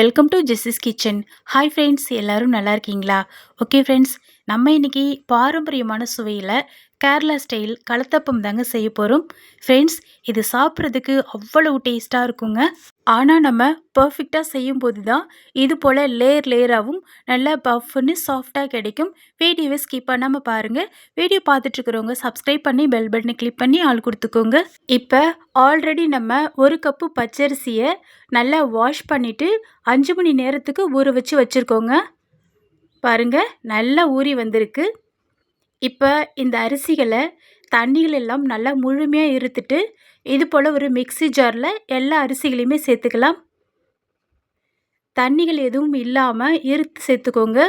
Welcome to Jessie's kitchen hi friends எல்லோரும் நல்லா இருக்கீங்களா? ஓகே ஃப்ரெண்ட்ஸ் நம்ம இன்னைக்கு பாரம்பரியமான சுவையில் கேரளா ஸ்டைல் கலத்தப்பம் தாங்க செய்ய போகிறோம் ஃப்ரெண்ட்ஸ் இது சாப்பிட்றதுக்கு அவ்வளவு டேஸ்ட்டாக இருக்குங்க. ஆனால் நம்ம பர்ஃபெக்டாக செய்யும்போது தான் இது போல் லேயர் லேயராகவும் நல்லா பஃப்னு சாஃப்டாக கிடைக்கும். வீடியோவை ஸ்கிப் பண்ணாமல் பாருங்கள் வீடியோ பார்த்துட்ருக்குறவங்க சப்ஸ்கிரைப் பண்ணி பெல் பட்டனை கிளிக் பண்ணி ஆள் கொடுத்துக்கோங்க. இப்போ ஆல்ரெடி நம்ம ஒரு கப்பு பச்சரிசியை நல்லா வாஷ் பண்ணிவிட்டு அஞ்சு மணி நேரத்துக்கு ஊற வச்சு வச்சுருக்கோங்க. பாருங்க நல்லா ஊறி வந்திருக்கு. இப்போ இந்த அரிசிகளை தண்ணிகள் எல்லாம் நல்லா முழுமையாக இருத்துட்டு இது போல் ஒரு மிக்ஸி ஜாரில் எல்லா அரிசிகளையுமே சேர்த்துக்கலாம். தண்ணிகள் எதுவும் இல்லாமல் இருத்து சேர்த்துக்கோங்க.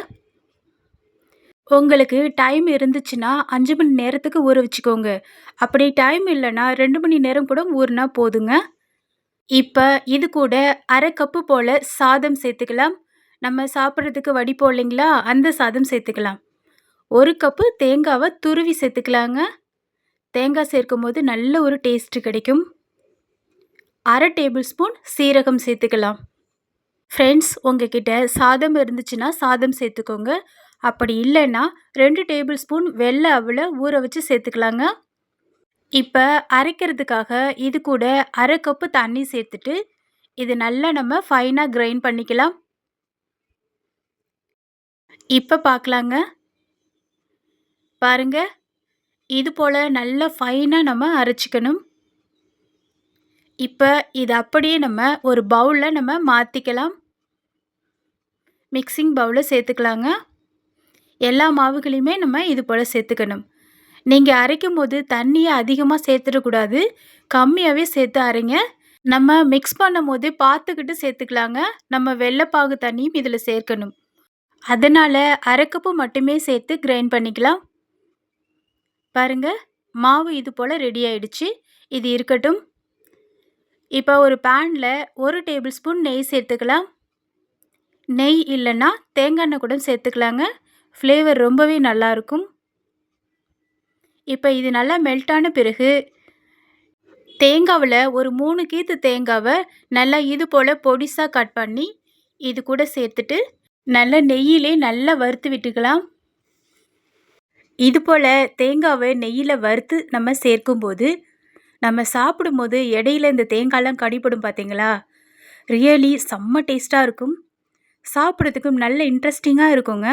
உங்களுக்கு டைம் இருந்துச்சுன்னா அஞ்சு மணி நேரத்துக்கு ஊற வச்சுக்கோங்க. அப்படி டைம் இல்லைன்னா ரெண்டு மணி நேரம் கூட ஊறினா போதுங்க. இப்போ இது கூட அரை கப்பு போல் சாதம் சேர்த்துக்கலாம். நம்ம சாப்பிட்றதுக்கு வடிப்போம் இல்லைங்களா அந்த சாதம் சேர்த்துக்கலாம். ஒரு கப்பு தேங்காவை துருவி சேர்த்துக்கலாங்க. தேங்காய் சேர்க்கும் போது நல்ல ஒரு டேஸ்ட்டு கிடைக்கும். அரை டேபிள் ஸ்பூன் சீரகம் சேர்த்துக்கலாம். ஃப்ரெண்ட்ஸ் உங்ககிட்ட சாதம் இருந்துச்சுன்னா சாதம் சேர்த்துக்கோங்க. அப்படி இல்லைன்னா ரெண்டு டேபிள் ஸ்பூன் வெள்ளை அவளை ஊற வச்சு சேர்த்துக்கலாங்க. இப்போ அரைக்கிறதுக்காக இது கூட அரை கப்பு தண்ணி சேர்த்துட்டு இது நல்லா நம்ம ஃபைனாக கிரைண்ட் பண்ணிக்கலாம். இப்போ பார்க்கலாங்க. பாருங்க. இது போல் நல்லா ஃபைனாக நம்ம அரைச்சிக்கணும். இப்போ இது அப்படியே நம்ம ஒரு பவுலில் நம்ம மாற்றிக்கலாம் மிக்சிங் பவுலில் சேர்த்துக்கலாங்க. எல்லா மாவுகளையுமே நம்ம இது போல் சேர்த்துக்கணும். நீங்கள் அரைக்கும் போது தண்ணியை அதிகமாக சேர்த்துடக்கூடாது. கம்மியாகவே சேர்த்து அரைங்க. நம்ம மிக்ஸ் பண்ணும் போது பார்த்துக்கிட்டு சேர்த்துக்கலாங்க. நம்ம வெள்ளைப்பாகு தண்ணியும் இதில் சேர்க்கணும். அதனால் அரைக்கப்பு மட்டுமே சேர்த்து கிரைண்ட் பண்ணிக்கலாம். பாருங்க மாவு இது போல் ரெடி ஆயிடுச்சு. இது இருக்கட்டும். இப்போ ஒரு பேனில் ஒரு டேபிள் ஸ்பூன் நெய் சேர்த்துக்கலாம். நெய் இல்லைன்னா தேங்காய் எண்ணெய் கூட சேர்த்துக்கலாங்க. ஃப்ளேவர் ரொம்பவே நல்லாயிருக்கும் இப்போ இது நல்லா மெல்ட்டான பிறகு தேங்காவில் ஒரு மூணு கீத்து தேங்காவை நல்லா இது போல் பொடிசாக கட் பண்ணி இது கூட சேர்த்துட்டு நல்லா நெய்யிலே நல்லா வறுத்து விட்டுக்கலாம். இது போல் தேங்காவை நெய்யில் வறுத்து நம்ம சேர்க்கும்போது நம்ம சாப்பிடும்போது இடையில இந்த தேங்காய்லாம் கடிப்படும் பார்த்தீங்களா ரியலி செம்ம டேஸ்ட்டாக இருக்கும். சாப்பிட்றதுக்கும் நல்ல இன்ட்ரெஸ்டிங்காக இருக்குங்க.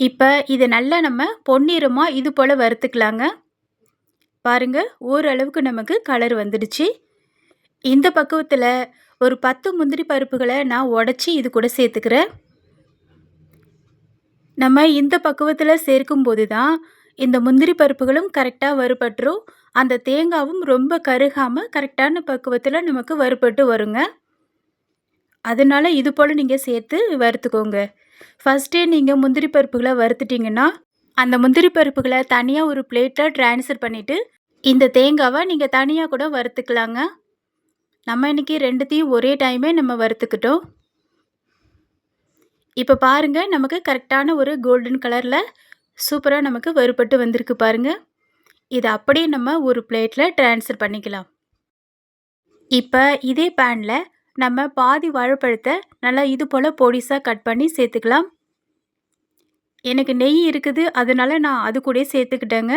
இப்போ இதை நல்லா நம்ம பொன்னிறமாக இது போல் வறுத்துக்கலாங்க. பாருங்கள் ஓரளவுக்கு நமக்கு கலர் வந்துடுச்சு. இந்த பக்குவத்தில் ஒரு பத்து முந்திரி பருப்புகளை நான் உடச்சி இது கூட சேர்த்துக்கிறேன். நம்ம இந்த பக்குவத்தில் சேர்க்கும்போது தான் இந்த முந்திரி பருப்புகளும் கரெக்டாக வறுபட்டுரும். அந்த தேங்காவும் ரொம்ப கருகாமல் கரெக்டான பக்குவத்தில் நமக்கு வறுபட்டு வருங்க. அதனால் இது போல் நீங்கள் சேர்த்து வறுத்துக்கோங்க. ஃபஸ்ட்டே நீங்கள் முந்திரி பருப்புகளை வறுத்துட்டிங்கன்னா அந்த முந்திரி பருப்புகளை தனியாக ஒரு பிளேட்டில் ட்ரான்ஸ்ஃபர் பண்ணிவிட்டு இந்த தேங்காவை நீங்கள் தனியாக கூட வறுத்துக்கலாங்க. நம்ம இன்றைக்கி ரெண்டுத்தையும் ஒரே டைமே நம்ம வறுத்துக்கிட்டோம். இப்போ பாருங்கள் நமக்கு கரெக்டான ஒரு கோல்டன் கலரில் சூப்பராக நமக்கு வறுபட்டு வந்திருக்கு பாருங்கள் இதை அப்படியே நம்ம ஒரு பிளேட்டில் ட்ரான்ஸ்ஃபர் பண்ணிக்கலாம். இப்போ இதே பேனில் நம்ம பாதி வாழைப்பழத்தை நல்லா இது போல் பொடிசாக கட் பண்ணி சேர்த்துக்கலாம். எனக்கு நெய் இருக்குது அதனால் நான் அது கூட சேர்த்துக்கிட்டேங்க.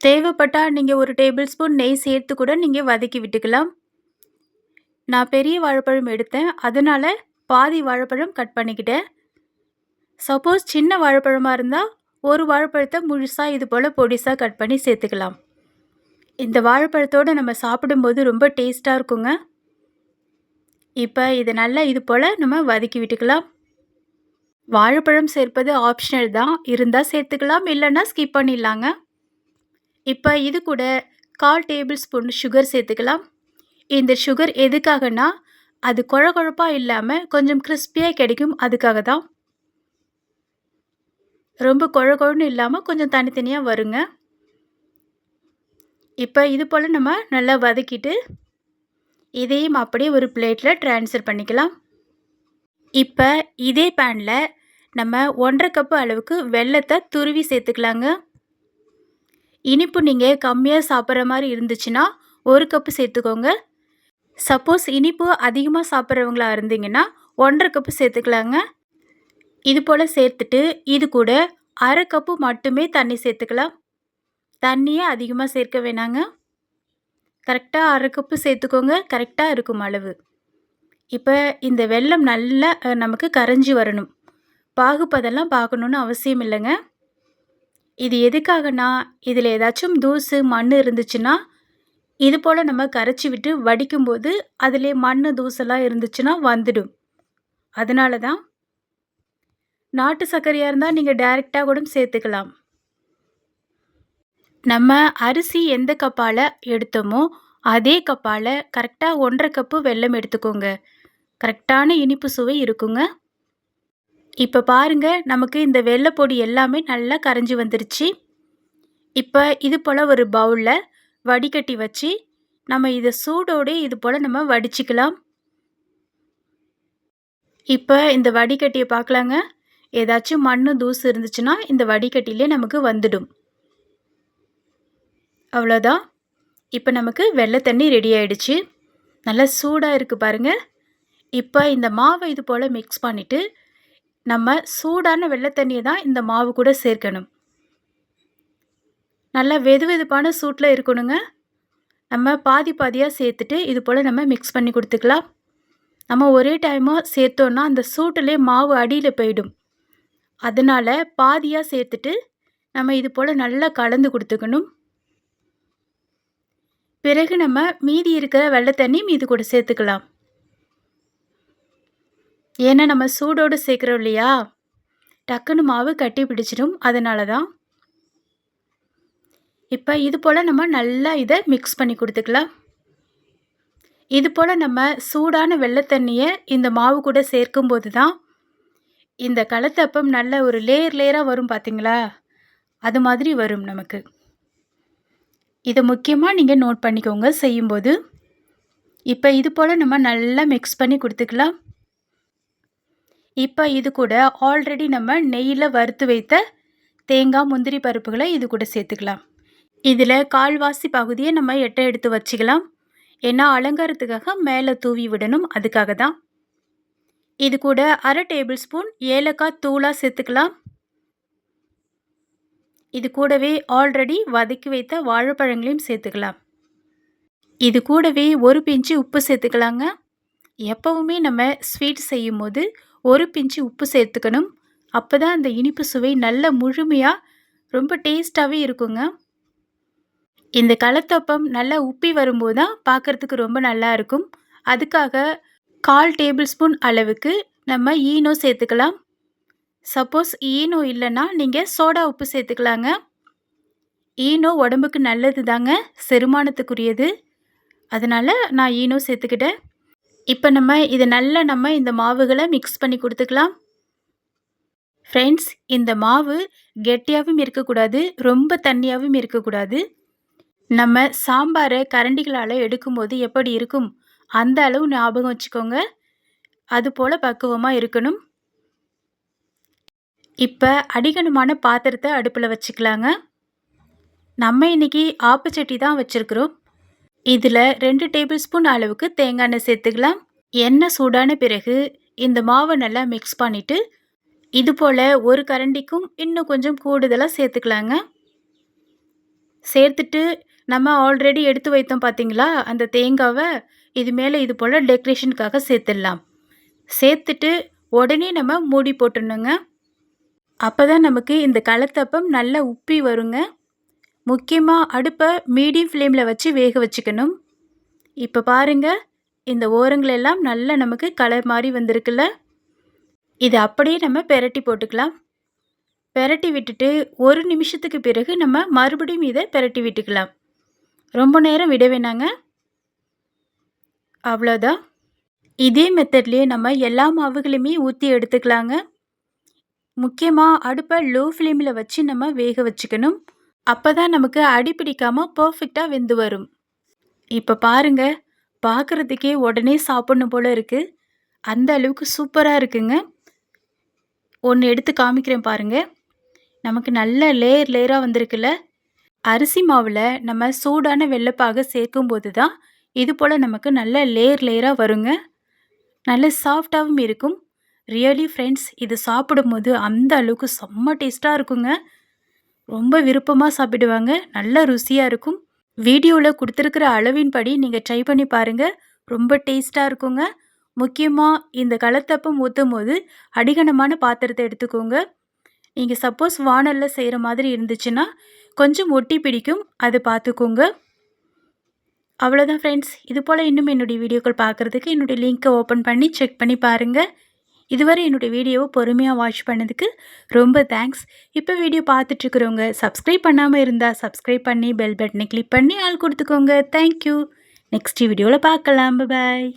தேவைப்பட்டால் நீங்கள் ஒரு டேபிள் ஸ்பூன் நெய் சேர்த்து கூட நீங்கள் வதக்கி விட்டுக்கலாம். நான் பெரிய வாழைப்பழம் எடுத்தேன் அதனால் பாதி வாழைப்பழம் கட் பண்ணிக்கிட்டேன். சப்போஸ் சின்ன வாழைப்பழமாக இருந்தால் ஒரு வாழைப்பழத்தை முழுசாக இது போல் பொடிசாக கட் பண்ணி சேர்த்துக்கலாம். இந்த வாழைப்பழத்தோடு நம்ம சாப்பிடும்போது ரொம்ப டேஸ்ட்டாக இருக்குங்க. இப்போ இதை நல்லா இது போல் நம்ம வதக்கி விட்டுக்கலாம். வாழைப்பழம் சேர்ப்பது ஆப்ஷனல் தான். இருந்தால் சேர்த்துக்கலாம் இல்லைன்னா ஸ்கிப் பண்ணிடலாங்க. இப்போ இது கூட கால் டேபிள் ஸ்பூன் சுகர் சேர்த்துக்கலாம். இந்த சுகர் எதுக்காகனா அது கொழ கொழப்பாக இல்லாமல் கொஞ்சம் கிறிஸ்பியாக கிடைக்கும். அதுக்காக தான் ரொம்ப கொழ கொழன்னு இல்லாமல் கொஞ்சம் தனித்தனியாக வருங்க. இப்போ இது போல் நம்ம நல்லா வதக்கிட்டு இதையும் அப்படியே ஒரு பிளேட்டில் ட்ரான்ஸ்ஃபர் பண்ணிக்கலாம். இப்போ இதே பேனில் நம்ம ஒன்றரை கப்பு அளவுக்கு வெள்ளத்தை துருவி சேர்த்துக்கலாங்க. இனிப்பு நீங்கள் கம்மியாக சாப்பிட்ற மாதிரி இருந்துச்சுன்னா ஒரு கப்பு சேர்த்துக்கோங்க. சப்போஸ் இனிப்பு அதிகமாக சாப்பிட்றவங்களா இருந்தீங்கன்னா ஒன்றரை கப்பு சேர்த்துக்கலாங்க. இது போல் சேர்த்துட்டு இது கூட அரை கப்பு மட்டுமே தண்ணி சேர்த்துக்கலாம். தண்ணியே அதிகமாக சேர்க்க வேணாங்க. கரெக்டாக அரை கப்பு சேர்த்துக்கோங்க. கரெக்டாக இருக்கும் அளவு. இப்போ இந்த வெள்ளம் நல்லா நமக்கு கரைஞ்சி வரணும். பாகுப்பதெல்லாம் பார்க்கணுன்னு அவசியம் இல்லைங்க. இது எதுக்காகனா இதில் ஏதாச்சும் தூசு மண் இருந்துச்சுன்னா இது போல் நம்ம கரைச்சி விட்டு வடிக்கும்போது அதிலே மண் தூசெல்லாம் இருந்துச்சுன்னா வந்துடும். அதனால தான் நாட்டு சர்க்கரையாக இருந்தால் நீங்கள் டைரெக்டாக கூட சேர்த்துக்கலாம். நம்ம அரிசி எந்த கப்பால் எடுத்தோமோ அதே கப்பால் கரெக்டாக ஒன்றரை கப்பு வெல்லம் எடுத்துக்கோங்க. கரெக்டான இனிப்பு சுவை இருக்குங்க. இப்போ பாருங்கள் நமக்கு இந்த வெள்ளைப்பொடி எல்லாமே நல்லா கரைஞ்சி வந்துருச்சு. இப்போ இது போல் ஒரு பவுலில் வடிகட்டி வச்சு நம்ம இதை சூடோடு இது போல் நம்ம வடிச்சுக்கலாம். இப்போ இந்த வடிகட்டியை பார்க்கலாங்க. ஏதாச்சும் மண் தூசு இருந்துச்சுன்னா இந்த வடிகட்டிலே நமக்கு வந்துடும். அவ்வளோதான். இப்போ நமக்கு வெள்ளை தண்ணி ரெடி ஆயிடுச்சு. நல்லா சூடாக இருக்குது பாருங்கள் இப்போ இந்த மாவை இது போல் மிக்ஸ் பண்ணிவிட்டு நம்ம சூடான வெள்ளை தண்ணியை தான் இந்த மாவு கூட சேர்க்கணும். நல்லா வெது வெதுப்பான சூட்டில் இருக்கணுங்க. நம்ம பாதி பாதியாக சேர்த்துட்டு இது போல் நம்ம மிக்ஸ் பண்ணி கொடுத்துக்கலாம். நம்ம ஒரே டைமாக சேர்த்தோன்னா அந்த சூட்டிலே மாவு அடியில் போயிடும். அதனால் பாதியாக சேர்த்துட்டு நம்ம இது போல் நல்லா கலந்து கொடுத்துக்கணும். பிறகு நம்ம மீதி இருக்கிற வெள்ளை தண்ணி மீது கூட சேர்த்துக்கலாம். ஏன்னா நம்ம சூடோடு சேர்க்குறோம் இல்லையா? டக்குன்னு மாவு கட்டி பிடிச்சிடும். அதனால தான் இப்போ இது போல் நம்ம நல்லா இதை மிக்ஸ் பண்ணி கொடுத்துக்கலாம். இது போல் நம்ம சூடான வெள்ளை தண்ணியை இந்த மாவு கூட சேர்க்கும்போது தான் இந்த களத்தப்பம் நல்ல ஒரு லேயர் லேயராக வரும் பார்த்தீங்களா அது மாதிரி வரும் நமக்கு. இதை முக்கியமாக நீங்கள் நோட் பண்ணிக்கோங்க செய்யும்போது. இப்போ இது போல் நம்ம நல்லா மிக்ஸ் பண்ணி கொடுத்துக்கலாம். இப்போ இது கூட ஆல்ரெடி நம்ம நெய்யில் வறுத்து வைத்த தேங்காய் முந்திரி பருப்புகளை இது கூட சேர்த்துக்கலாம். இதில் கால்வாசி பகுதியை நம்ம எட்டை எடுத்து வச்சுக்கலாம். ஏன்னா அலங்காரத்துக்காக மேலே தூவி விடணும் அதுக்காக தான். இது கூட அரை டேபிள் ஸ்பூன் ஏலக்காய் தூளாக சேர்த்துக்கலாம். இது கூடவே ஆல்ரெடி வதக்கி வைத்த வாழைப்பழங்களையும் சேர்த்துக்கலாம். இது கூடவே ஒரு பிஞ்சு உப்பு சேர்த்துக்கலாங்க. எப்போவுமே நம்ம ஸ்வீட் செய்யும் போது ஒரு பிஞ்சு உப்பு சேர்த்துக்கணும். அப்போ தான் அந்த இனிப்பு சுவை நல்ல முழுமையாக ரொம்ப டேஸ்ட்டாகவே இருக்குங்க. இந்த கலத்தப்பம் நல்லா உப்பி வரும்போது தான் பார்க்குறதுக்கு ரொம்ப நல்லா இருக்கும். அதுக்காக கால் டேபிள் ஸ்பூன் அளவுக்கு நம்ம ஈனோ சேர்த்துக்கலாம். சப்போஸ் ஈனோ இல்லைன்னா நீங்கள் சோடா உப்பு சேர்த்துக்கலாங்க. ஈனோ உடம்புக்கு நல்லது தாங்க செரிமானத்துக்குரியது. அதனால் நான் ஈனோ சேர்த்துக்கிட்டேன். இப்போ நம்ம இதை நல்லா நம்ம இந்த மாவுகளை மிக்ஸ் பண்ணி கொடுத்துக்கலாம். ஃப்ரெண்ட்ஸ் இந்த மாவு கெட்டியாகவும் இருக்கக்கூடாது ரொம்ப தண்ணியாகவும் இருக்கக்கூடாது. நம்ம சாம்பாரை கரண்டிகளால் எடுக்கும்போது எப்படி இருக்கும்? அந்த அளவு ஞாபகம் வச்சுக்கோங்க. அது போல் பக்குவமாக இருக்கணும். இப்போ அடிகனமான பாத்திரத்தை அடுப்பில் வச்சுக்கலாங்க. நம்ம இன்னைக்கு ஆப்பச்சட்டி தான் வச்சுருக்குறோம். இதில் ரெண்டு டேபிள் ஸ்பூன் அளவுக்கு தேங்காய் எண்ணெய் சேர்த்துக்கலாம். எண்ணெய் சூடான பிறகு இந்த மாவை நல்லா மிக்ஸ் பண்ணிவிட்டு இது போல் ஒரு கரண்டிக்கும் இன்னும் கொஞ்சம் கூடுதலாக சேர்த்துக்கலாங்க. சேர்த்துட்டு நம்ம ஆல்ரெடி எடுத்து வைத்தோம் பார்த்தீங்களா அந்த தேங்காவை இது மேலே இது போல் டெக்கரேஷனுக்காக சேர்த்துடலாம். சேர்த்துட்டு உடனே நம்ம மூடி போட்டுடணுங்க. அப்போ தான் நமக்கு இந்த கலத்தப்பம் நல்லா உப்பி வருங்க. முக்கியமாக அடுப்பை மீடியம் ஃப்ளேமில் வச்சு வேக வச்சுக்கணும். இப்போ பாருங்கள் இந்த ஓரங்களெல்லாம் நல்லா நமக்கு கலர் மாதிரி வந்திருக்குல்ல? இது அப்படியே நம்ம பெரட்டி போட்டுக்கலாம். பெரட்டி விட்டுட்டு ஒரு நிமிஷத்துக்கு பிறகு நம்ம மறுபடியும் இதை பெரட்டி விட்டுக்கலாம். ரொம்ப நேரம் விட வேணாங்க. அவ்வளோதான். இதே மெத்தட்லேயே நம்ம எல்லா மாவுகளையுமே ஊற்றி எடுத்துக்கலாங்க. முக்கியமாக அடுப்பை லோ ஃப்ளேமில் வச்சு நம்ம வேக வச்சுக்கணும். அப்போ தான் நமக்கு அடி பிடிக்காமல் பர்ஃபெக்டாக வெந்து வரும். இப்போ பாருங்க பார்க்குறதுக்கே உடனே சாப்பிட்ணும் போல் இருக்குது அந்த அளவுக்கு சூப்பராக இருக்குங்க. ஒன்று எடுத்து காமிக்கிறேன் பாருங்கள் நமக்கு நல்ல லேயர் லேயராக வந்திருக்குல்ல. அரிசி மாவில் நம்ம சூடான வெள்ளைப்பாக சேர்க்கும்போது தான் இது போல் நமக்கு நல்ல லேயர் லேயராக வருங்க. நல்ல சாஃப்டாகவும் இருக்கும். ரியலி ஃப்ரெண்ட்ஸ் இது சாப்பிடும்போது அந்த அளவுக்கு செம்ம டேஸ்ட்டாக இருக்குங்க. ரொம்ப விருப்பமாக சாப்பிடுவாங்க. நல்ல ருசியாக இருக்கும். வீடியோவில் கொடுத்துருக்கிற அளவின்படி நீங்கள் ட்ரை பண்ணி பாருங்கள் ரொம்ப டேஸ்ட்டாக இருக்குங்க. முக்கியமாக இந்த கலத்தப்பம் ஊற்றும் போது அடிகனமான பாத்திரத்தை எடுத்துக்கோங்க. நீங்கள் சப்போஸ் வானலில் செய்கிற மாதிரி இருந்துச்சுன்னா கொஞ்சம் ஒட்டி பிடிக்கும் அது பார்த்துக்கோங்க. அவ்வளோதான் ஃப்ரெண்ட்ஸ் இது போல் இன்னும் என்னுடைய வீடியோக்கள் பார்க்குறதுக்கு என்னுடைய லிங்க்கை ஓப்பன் பண்ணி செக் பண்ணி பாருங்கள் இதுவரை என்னுடைய வீடியோவை பொறுமையாக வாட்ச் பண்ணதுக்கு ரொம்ப தேங்க்ஸ் இப்போ வீடியோ பார்த்துட்ருக்குறவங்க சப்ஸ்கிரைப் பண்ணாமல் இருந்தால் சப்ஸ்கிரைப் பண்ணி பெல் பட்டனை கிளிக் பண்ணி ஆள் கொடுத்துக்கோங்க. தேங்க்யூ நெக்ஸ்ட் வீடியோவில் பார்க்கலாம். பாய்